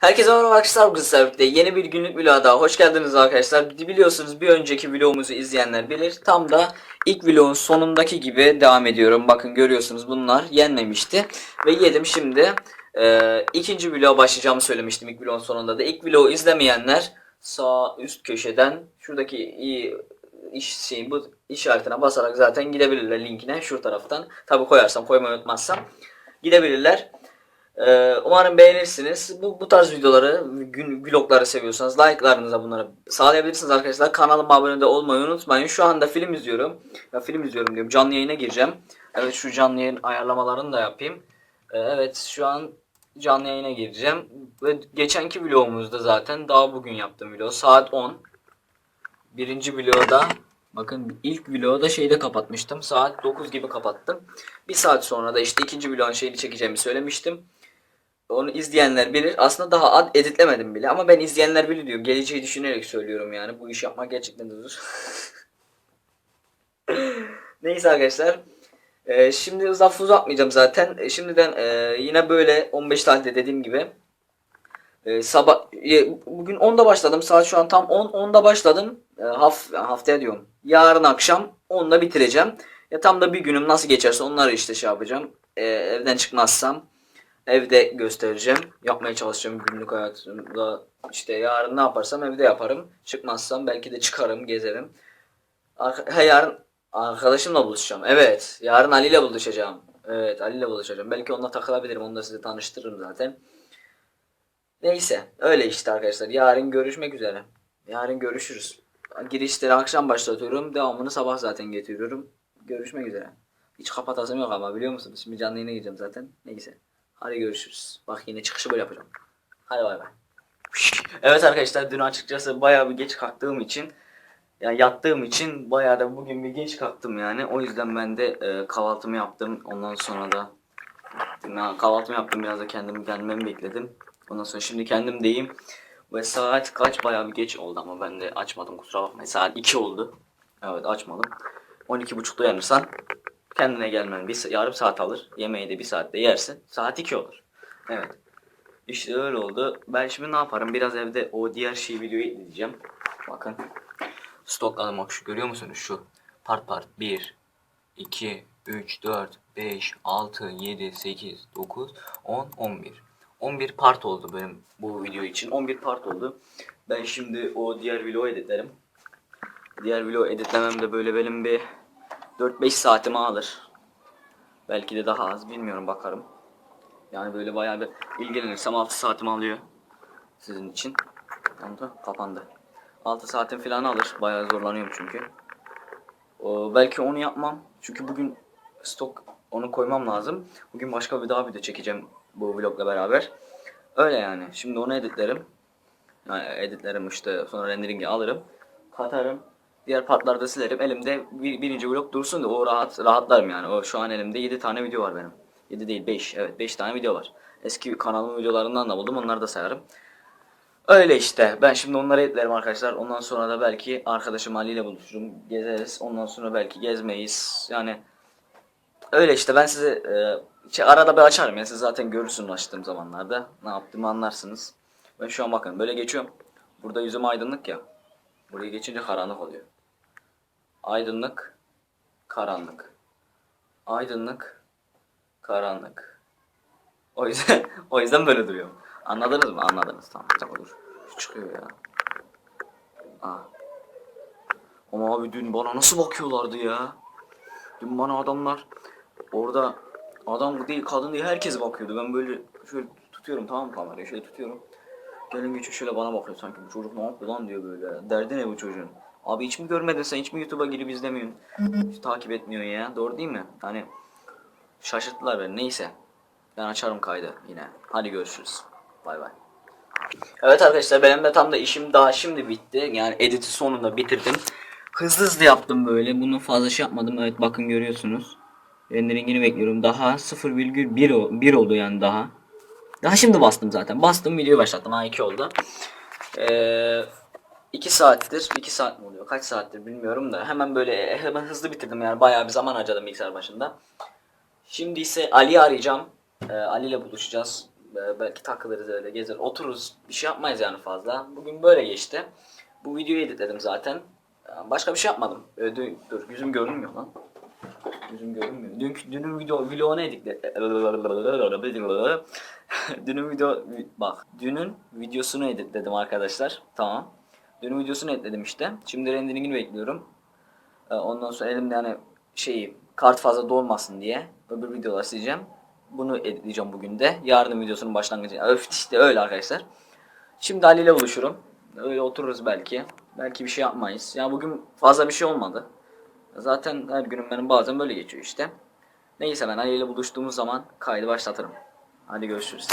Herkese merhaba arkadaşlar bugün sizlerle yeni bir günlük vloga daha hoş geldiniz arkadaşlar. Biliyorsunuz bir önceki vlogumuzu izleyenler bilir. Tam da ilk vlogun sonundaki gibi devam ediyorum. Bakın görüyorsunuz bunlar yenmemişti. Ve yedim şimdi. Ee, ikinci vloga başlayacağımı söylemiştim ilk vlogun sonunda da. İlk vlogu izlemeyenler sağ üst köşeden şuradaki iyi iş şeyin bu işaretine basarak zaten gidebilirler linkine şu taraftan. Tabi koyarsam koymayı unutmazsam gidebilirler. Ee, umarım beğenirsiniz. Bu, bu tarz videoları, gün vlogları seviyorsanız like'larınıza bunları sağlayabilirsiniz arkadaşlar. Kanalıma abone de olmayı unutmayın. Şu anda film izliyorum. Ya film izliyorum diyorum. Canlı yayına gireceğim. Evet şu canlı yayın ayarlamalarını da yapayım. Ee, evet şu an canlı yayına gireceğim. Ve geçenki vlogumuzda zaten daha bugün yaptığım video. Saat 10. Birinci vlogda bakın ilk vlogu da şeyde kapatmıştım. Saat 9 gibi kapattım. Bir saat sonra da işte ikinci vlogun şeyini çekeceğimi söylemiştim. Onu izleyenler bilir. Aslında daha ad editlemedim bile ama ben izleyenler bilir diyor. Geleceği düşünerek söylüyorum yani. Bu iş yapmak gerçekten zor. Neyse arkadaşlar. Ee, şimdi lafı uzatmayacağım zaten. Ee, şimdiden e, yine böyle 15 tarihte dediğim gibi e, sabah e, bugün 10'da başladım. Saat şu an tam 10 10'da başladım. E, haf haftaya diyorum. Yarın akşam 10'da bitireceğim. Ya tam da bir günüm nasıl geçerse onları işte şey yapacağım. E, evden çıkmazsam evde göstereceğim. Yapmaya çalışacağım günlük hayatımda. İşte yarın ne yaparsam evde yaparım. Çıkmazsam belki de çıkarım, gezerim. Arka, ha, yarın arkadaşımla buluşacağım. Evet, yarın Ali ile buluşacağım. Evet, Ali ile buluşacağım. Belki onunla takılabilirim. Onu da size tanıştırırım zaten. Neyse, öyle işte arkadaşlar. Yarın görüşmek üzere. Yarın görüşürüz. Girişleri akşam başlatıyorum. Devamını sabah zaten getiriyorum. Görüşmek üzere. Hiç kapatasım yok ama biliyor musunuz? Şimdi canlı yayına gireceğim zaten. Neyse. Hadi görüşürüz. Bak yine çıkışı böyle yapacağım. Hadi bay bay. Evet arkadaşlar dün açıkçası bayağı bir geç kalktığım için yani yattığım için bayağı da bugün bir geç kalktım yani. O yüzden ben de e, kahvaltımı yaptım. Ondan sonra da ben kahvaltımı yaptım biraz da kendimi gelmemi bekledim. Ondan sonra şimdi kendim deyim. Ve saat kaç bayağı bir geç oldu ama ben de açmadım kusura bakmayın. Saat 2 oldu. Evet açmadım. 12.30'da uyanırsan kendine gelmen bir yarım saat alır. Yemeği de bir saatte yersin. Saat 2 olur. Evet. İşte öyle oldu. Ben şimdi ne yaparım? Biraz evde o diğer şey videoyu izleyeceğim. Bakın. Stokladım bak şu görüyor musunuz şu? Part part 1 2 3 4 5 6 7 8 9 10 11 11 part oldu benim bu video için. 11 part oldu. Ben şimdi o diğer videoyu editlerim. Diğer video editlemem de böyle benim bir 4-5 saatimi alır. Belki de daha az bilmiyorum bakarım. Yani böyle bayağı bir ilgilenirsem 6 saatimi alıyor. Sizin için. Oldu kapandı. 6 saatim falan alır. Bayağı zorlanıyorum çünkü. O, belki onu yapmam. Çünkü bugün stok onu koymam lazım. Bugün başka bir daha video çekeceğim bu vlogla beraber. Öyle yani. Şimdi onu editlerim. Yani editlerim işte sonra rendering'i alırım. Katarım. Diğer partlarda silerim. Elimde bir, birinci vlog dursun da o rahat rahatlarım yani. O şu an elimde 7 tane video var benim. 7 değil 5. Evet 5 tane video var. Eski kanalımın videolarından da buldum. Onları da sayarım. Öyle işte. Ben şimdi onları editlerim arkadaşlar. Ondan sonra da belki arkadaşım Ali ile buluşurum. Gezeriz. Ondan sonra belki gezmeyiz. Yani öyle işte. Ben size e, şey, arada bir açarım ya. Siz zaten görürsünüz açtığım zamanlarda. Ne yaptığımı anlarsınız. Ben şu an bakın böyle geçiyorum. Burada yüzüm aydınlık ya. Buraya geçince karanlık oluyor. Aydınlık, karanlık. Aydınlık, karanlık. O yüzden o yüzden böyle duruyorum. Anladınız mı? Anladınız. Tamam. Tamam dur. Şu çıkıyor ya. Aa. Ama abi dün bana nasıl bakıyorlardı ya? Dün bana adamlar orada adam değil kadın değil herkes bakıyordu. Ben böyle şöyle tutuyorum tamam mı kamerayı şöyle tutuyorum. Gelin geçiyor şöyle bana bakıyor sanki bu çocuk ne yapıyor lan diyor böyle. Derdi ne bu çocuğun? Abi hiç mi görmedin sen hiç mi YouTube'a girip izlemiyorsun? Hiç takip etmiyorsun ya. Doğru değil mi? Hani şaşırttılar beni. Neyse. Ben açarım kaydı yine. Hadi görüşürüz. Bay bay. Evet arkadaşlar benim de tam da işim daha şimdi bitti. Yani editi sonunda bitirdim. Hızlı hızlı yaptım böyle. Bunu fazla şey yapmadım. Evet bakın görüyorsunuz. Renderingini bekliyorum. Daha 0,1 o- 1 oldu yani daha. Daha şimdi bastım zaten. Bastım videoyu başlattım. Ha 2 oldu. Ee, 2 saattir. 2 saat mi oluyor? Kaç saattir bilmiyorum da. Hemen böyle hemen hızlı bitirdim yani. Bayağı bir zaman harcadım bilgisayar başında. Şimdi ise Ali'yi arayacağım. Ee, Ali ile buluşacağız. Be- Belki takılırız öyle gezer otururuz. Bir şey yapmayız yani fazla. Bugün böyle geçti. Bu videoyu editledim zaten. Başka bir şey yapmadım. Ee, dü- dur yüzüm görünmüyor lan. Yüzüm görünmüyor. Dün, dünün video vlogunu editledim. dünün video bak dünün videosunu editledim arkadaşlar. Tamam. Dünün videosunu editledim işte. Şimdi renderingini bekliyorum. Ee, Ondan sonra elimde yani şeyi kart fazla dolmasın diye öbür videolar sileceğim. Bunu editleyeceğim bugün de. Yarın videosunun başlangıcı. Öf işte öyle arkadaşlar. Şimdi Ali ile buluşurum. Öyle otururuz belki. Belki bir şey yapmayız. Ya bugün fazla bir şey olmadı. Zaten her günüm benim bazen böyle geçiyor işte. Neyse ben Ali ile buluştuğumuz zaman kaydı başlatırım. Hadi görüşürüz.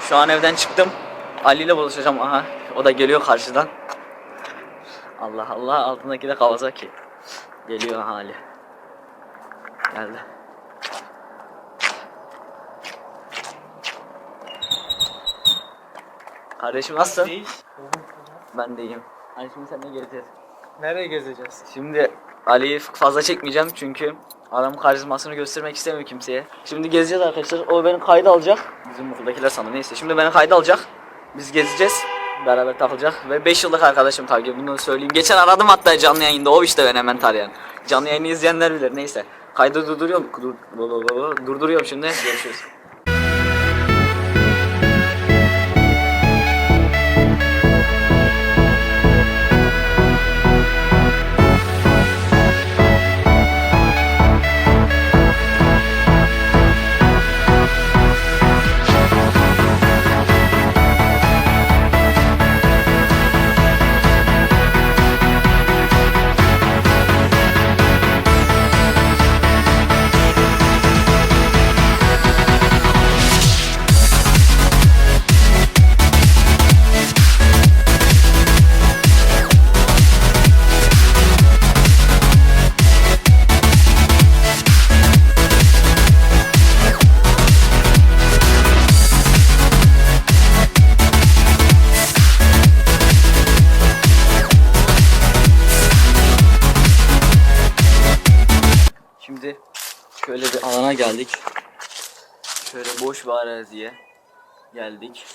Şu an evden çıktım. Ali ile buluşacağım. Aha o da geliyor karşıdan. Allah Allah altındaki de Kawasaki. Geliyor hali. Geldi. Kardeşim nasılsın? Ben de iyiyim. Hani şimdi seninle geleceğiz. Nereye gezeceğiz? Şimdi Ali'yi fazla çekmeyeceğim çünkü adam karizmasını göstermek istemiyor kimseye. Şimdi gezeceğiz arkadaşlar. O beni kayda alacak. Bizim okuldakiler sanır neyse. Şimdi beni kayda alacak. Biz gezeceğiz. Beraber takılacak. Ve 5 yıllık arkadaşım tabii bunu söyleyeyim. Geçen aradım hatta canlı yayında. O işte ben hemen tarayan. Canlı yayını izleyenler bilir. Neyse. Kaydı durduruyorum. Dur- Durduruyorum şimdi. Görüşürüz. Geldik. Şöyle boş bir araziye geldik.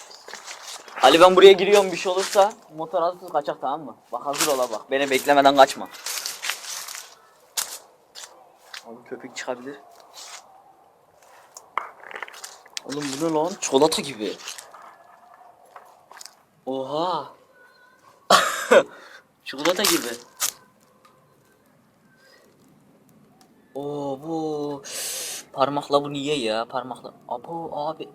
Ali ben buraya giriyorum bir şey olursa motor hazır kaçak tamam mı? Bak hazır ola bak. Beni beklemeden kaçma. Oğlum köpek çıkabilir. Oğlum bu ne lan? Çikolata gibi. Oha. Çikolata gibi. Oo bu parmakla bunu ye ya parmakla. Abo abi.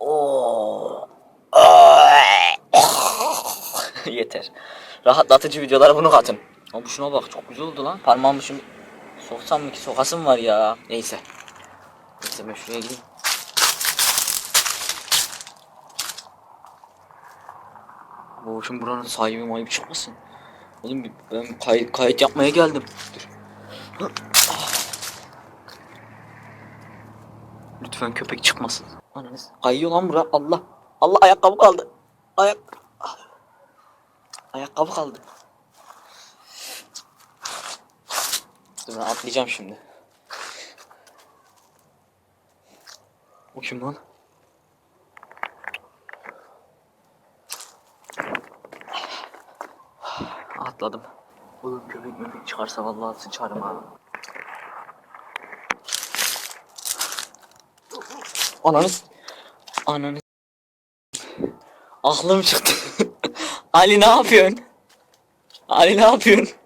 Oo. Yeter. Rahatlatıcı videolara bunu katın. Ama şuna bak çok güzel oldu lan. Parmağımı şimdi soksam mı ki sokasım var ya. Neyse. Neyse ben şuraya gideyim. Şimdi buranın sahibi mayıp çıkmasın. Oğlum ben kay- kayıt yapmaya geldim. Dur. Lütfen köpek çıkmasın. Ananız. Kayıyor lan bura. Allah. Allah ayakkabı kaldı. Ayak. Ayakkabı kaldı. Dur ben atlayacağım şimdi. O kim lan? Atladım. Oğlum köpek möpek çıkarsa vallahi sıçarım ha. Ananı Ananı Aklım çıktı. Ali ne yapıyorsun? Ali ne yapıyorsun?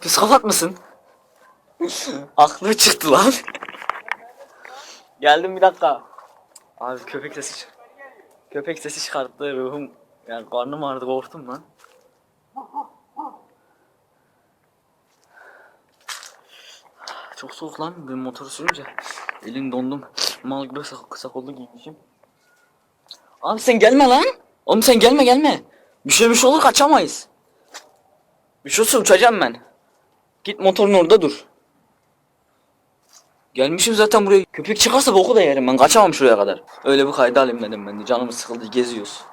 Psikopat mısın? Aklım çıktı lan. Geldim bir dakika. Abi köpek sesi Köpek sesi çıkarttı ruhum. Yani karnım ağrıdı korktum lan. Çok soğuk lan ben motoru sürünce. Elim dondum. Mal gibi kısa, kısa kollu giymişim. Abi sen gelme lan. Oğlum sen gelme gelme. Bir şey bir şey olur kaçamayız. Bir şey olursa uçacağım ben. Git motorun orada dur. Gelmişim zaten buraya. Köpek çıkarsa boku da yerim ben. Kaçamam şuraya kadar. Öyle bir kayda alayım dedim ben de. Canım sıkıldı geziyoruz.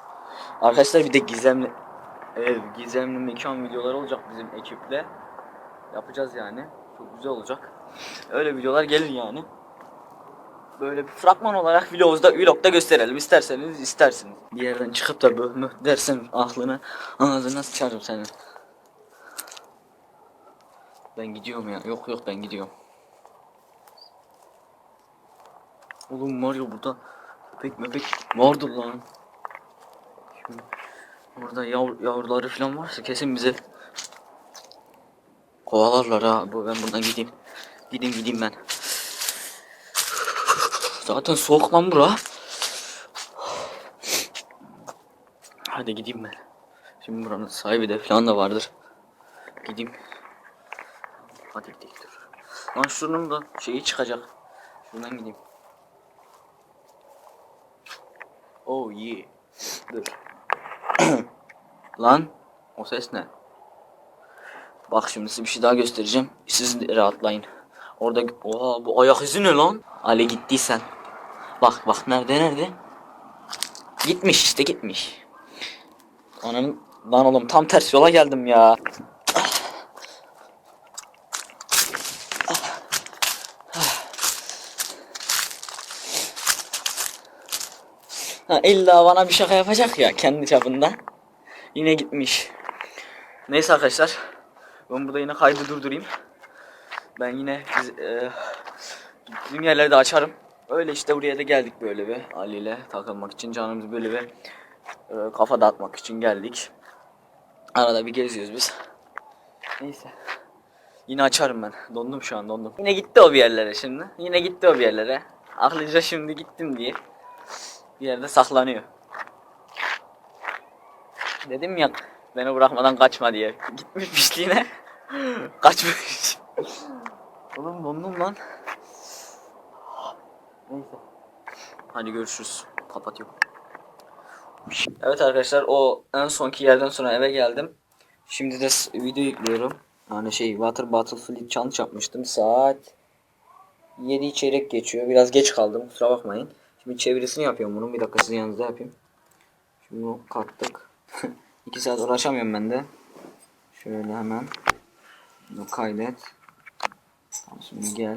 Arkadaşlar bir de gizemli Evet gizemli mekan videoları olacak bizim ekiple. Yapacağız yani. Çok güzel olacak. Öyle videolar gelir yani. Böyle bir fragman olarak vlogda vlogda gösterelim isterseniz istersiniz. Bir yerden çıkıp da böyle mü dersin aklını ağzına sıçarım senin. Ben gidiyorum ya. Yok yok ben gidiyorum. Oğlum var ya burada köpek mepek vardır lan. Şimdi orada yav, yavruları falan varsa kesin bize kovalarlar ha. Ben buradan gideyim. Gideyim gideyim ben. Zaten soğuk lan bura. Hadi gideyim ben. Şimdi buranın sahibi de falan da vardır. Gideyim. Hadi gidelim dur. Lan şunun da şeyi çıkacak. Şuradan gideyim. Oh yeah. Dur. Lan o ses ne? Bak şimdi size bir şey daha göstereceğim. Siz rahatlayın. Orada oha bu ayak izi ne lan? Ali gittiysen. Bak bak nerede nerede? Gitmiş işte gitmiş. Ananın lan oğlum tam ters yola geldim ya. Ha, illa bana bir şaka yapacak ya kendi çapında. Yine gitmiş. Neyse arkadaşlar. Ben burada yine kaydı durdurayım. Ben yine e, yerleri de açarım. Öyle işte buraya da geldik böyle bir Ali ile takılmak için canımız böyle bir e, kafa dağıtmak için geldik. Arada bir geziyoruz biz. Neyse. Yine açarım ben. Dondum şu an dondum. Yine gitti o bir yerlere şimdi. Yine gitti o bir yerlere. Aklınca şimdi gittim diye. Bir yerde saklanıyor. Dedim ya beni bırakmadan kaçma diye. Gitmiş pişliğine. Kaçmış. Oğlum dondum lan. Neyse. Hadi görüşürüz. Kapatıyorum. Evet arkadaşlar o en sonki yerden sonra eve geldim. Şimdi de video yüklüyorum. Yani şey Water Battlefield challenge yapmıştım. Saat 7 çeyrek geçiyor. Biraz geç kaldım. Kusura bakmayın. Şimdi çevirisini yapıyorum bunun. Bir dakika sizin yanınızda yapayım. Şimdi bunu kattık. 2 saat uğraşamıyorum ben de. Şöyle hemen. Bunu kaydet. Tamam şimdi gel.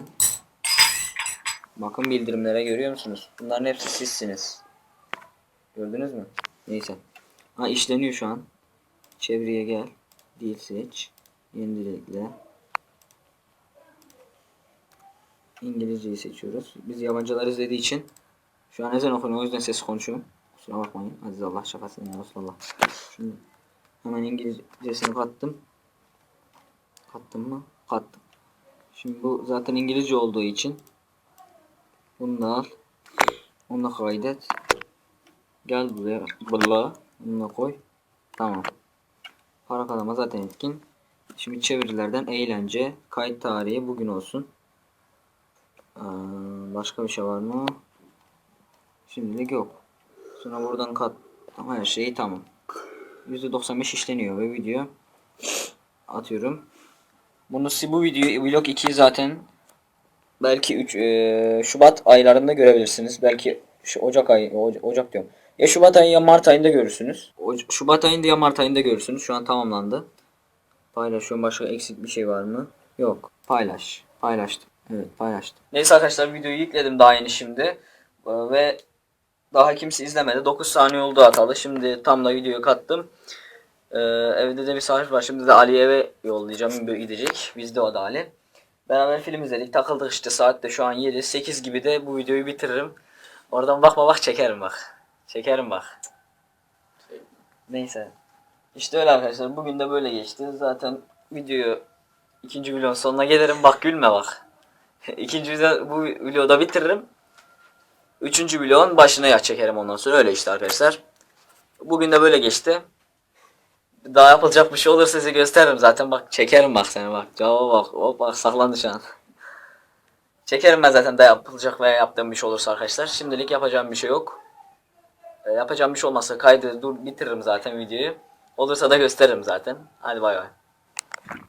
Bakın bildirimlere görüyor musunuz? Bunların hepsi sizsiniz. Gördünüz mü? Neyse. Ha işleniyor şu an. Çevreye gel. Dil seç. Yeni dil ekle. İngilizceyi seçiyoruz. Biz yabancılar izlediği için şu an ezan okunuyor o yüzden ses konuşuyorum. Kusura bakmayın. Aziz Allah şakasını ya Resulallah. Şimdi hemen İngilizcesini kattım. Kattım mı? Kattım. Şimdi bu zaten İngilizce olduğu için bunu al. Onu kaydet. Gel buraya. Bula. Bunu koy. Tamam. Para kalama zaten etkin. Şimdi çevirilerden eğlence. Kayıt tarihi bugün olsun. Aa, başka bir şey var mı? Şimdilik yok. Sonra buradan kat ama her şeyi tamam. %95 işleniyor ve video atıyorum. Bunu bu videoyu vlog 2 zaten belki 3 Şubat aylarında görebilirsiniz. Belki şu Ocak ayı Oca- Ocak diyorum. Ya Şubat ayı ya Mart ayında görürsünüz. Oc- Şubat ayında ya Mart ayında görürsünüz. Şu an tamamlandı. Paylaşıyorum. Başka eksik bir şey var mı? Yok. Paylaş. Paylaştım. Evet paylaştım. Neyse arkadaşlar videoyu yükledim daha yeni şimdi. Ee, Ve daha kimse izlemedi. 9 saniye oldu atalı. Şimdi tam da videoyu kattım. Ee, evde de misafir var. Şimdi de Ali'ye eve yollayacağım. Gidecek. Bizde o da Ali. Beraber film izledik. Takıldık işte. Saat de şu an 7. 8 gibi de bu videoyu bitiririm. Oradan bakma bak çekerim bak. Çekerim bak. Neyse. İşte öyle arkadaşlar. Bugün de böyle geçti. Zaten videoyu ikinci vlogun sonuna gelirim. Bak gülme bak. ikinci video, bu videoda bitiririm. Üçüncü vlogun başına ya çekerim ondan sonra. Öyle işte arkadaşlar. Bugün de böyle geçti. Daha yapılacak bir şey olursa size gösteririm zaten. Bak çekerim bak seni bak. Cevaba bak. Hop bak saklandı şu an. Çekerim ben zaten da yapılacak veya yaptığım bir şey olursa arkadaşlar. Şimdilik yapacağım bir şey yok. E, yapacağım bir şey olmazsa kaydı dur bitiririm zaten videoyu. Olursa da gösteririm zaten. Hadi bay bay.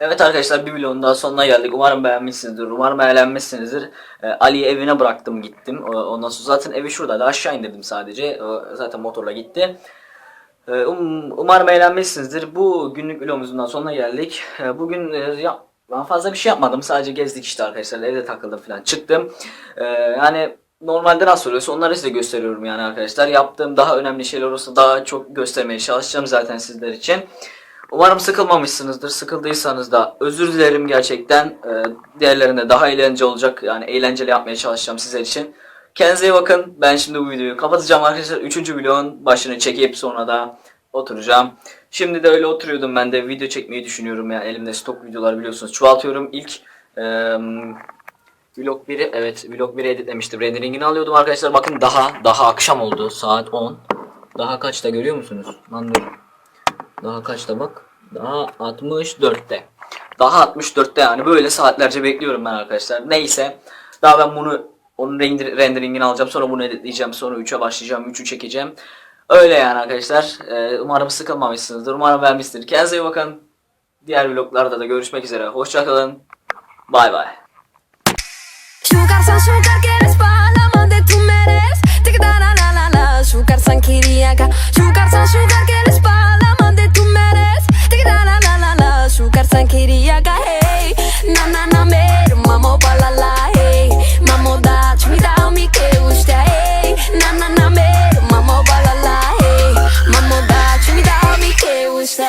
Evet arkadaşlar bir videonun daha sonuna geldik. Umarım beğenmişsinizdir. Umarım eğlenmişsinizdir. E, Ali'yi evine bıraktım gittim. O- Ondan sonra zaten evi şurada. Aşağı indirdim sadece. O zaten motorla gitti. E, um- umarım eğlenmişsinizdir. Bu günlük vlogumuzun sonuna geldik. E, Bugün e, ya, ben fazla bir şey yapmadım. Sadece gezdik işte arkadaşlar. Evde takıldım falan. Çıktım. E, yani normalde nasıl oluyorsa onları size gösteriyorum yani arkadaşlar. Yaptığım daha önemli şeyler olursa daha çok göstermeye çalışacağım zaten sizler için. Umarım sıkılmamışsınızdır. Sıkıldıysanız da özür dilerim gerçekten. Ee, diğerlerinde daha eğlenceli olacak. Yani eğlenceli yapmaya çalışacağım sizler için. Kendinize iyi bakın. Ben şimdi bu videoyu kapatacağım arkadaşlar. Üçüncü vlogun başını çekip sonra da oturacağım. Şimdi de öyle oturuyordum ben de video çekmeyi düşünüyorum ya. Elimde stok videolar biliyorsunuz. Çoğaltıyorum. İlk eee Vlog 1'i evet vlog 1'i editlemiştim. Renderingini alıyordum arkadaşlar. Bakın daha daha akşam oldu. Saat 10. Daha kaçta görüyor musunuz? Lan dur. Daha kaçta bak? Daha 64'te. Daha 64'te yani böyle saatlerce bekliyorum ben arkadaşlar. Neyse. Daha ben bunu onun render, renderingini alacağım. Sonra bunu editleyeceğim. Sonra 3'e başlayacağım. 3'ü çekeceğim. Öyle yani arkadaşlar. Ee, umarım sıkılmamışsınızdır. Umarım beğenmişsinizdir. Kendinize iyi bakın. Diğer vloglarda da görüşmek üzere. Hoşçakalın. Bay bay. San kiriaka Sugar san sugar quieres pa' la la hey Mamodachi mi dao mi que guste ey Na na na me, mamo balala ey Mamodachi mi dao mi que guste